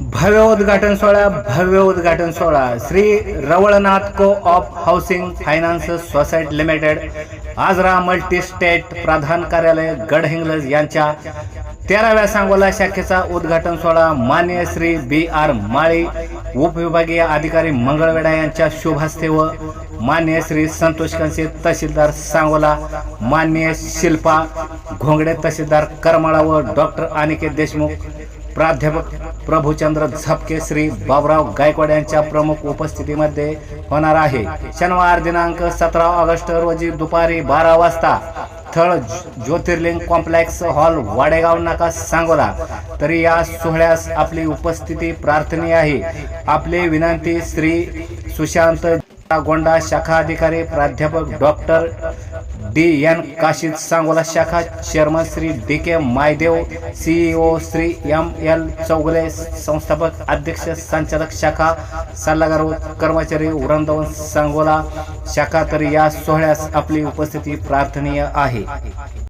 भव्य उद्घाटन सोहळा भव्य उद्घाटन सोहळा. Shri Ravalnath co op housing finance society limited Ajara multi state प्रधान कार्यालय गडहिंग्लज यांच्या तेराव्या सांगोला शाखेचा उद्घाटन सोहळा. मान्य श्री बी आर माळी उपविभागीय अधिकारी मंगळवेढा यांच्या शुभहस्ते व मान्य श्री संतोष कंसे तहसीलदार सांगोला मान्य शिल्पा घोंगडे तहसीलदार करमाळा व डॉक्टर अनिकेत देशमुख प्राध्यापक प्रभूचंद्र झपके श्री बाबराव गायकवाड यांच्या प्रमुख उपस्थितीमध्ये होणार आहे. शनिवार दिनांक सतरा ऑगस्ट रोजी दुपारी बारा वाजता स्थळ ज्योतिर्लिंग कॉम्प्लेक्स हॉल वाडेगाव नाका सांगोला. तरी या सोहळ्यास आपली उपस्थिती प्रार्थनीय आहे. आपली विनंती श्री सुशांत गोंडा शाखा अधिकारी प्राध्यापक doctor D N Kashid Sangola शाखा chairman Shri D K Maydeo CEO Shri M L Chougule संस्थापक अध्यक्ष संचालक शाखा सल्लागार कर्मचारी वृंदावन सांगोला शाखा. तर या सोहळ्यास आपली उपस्थिती प्रार्थनीय आहे.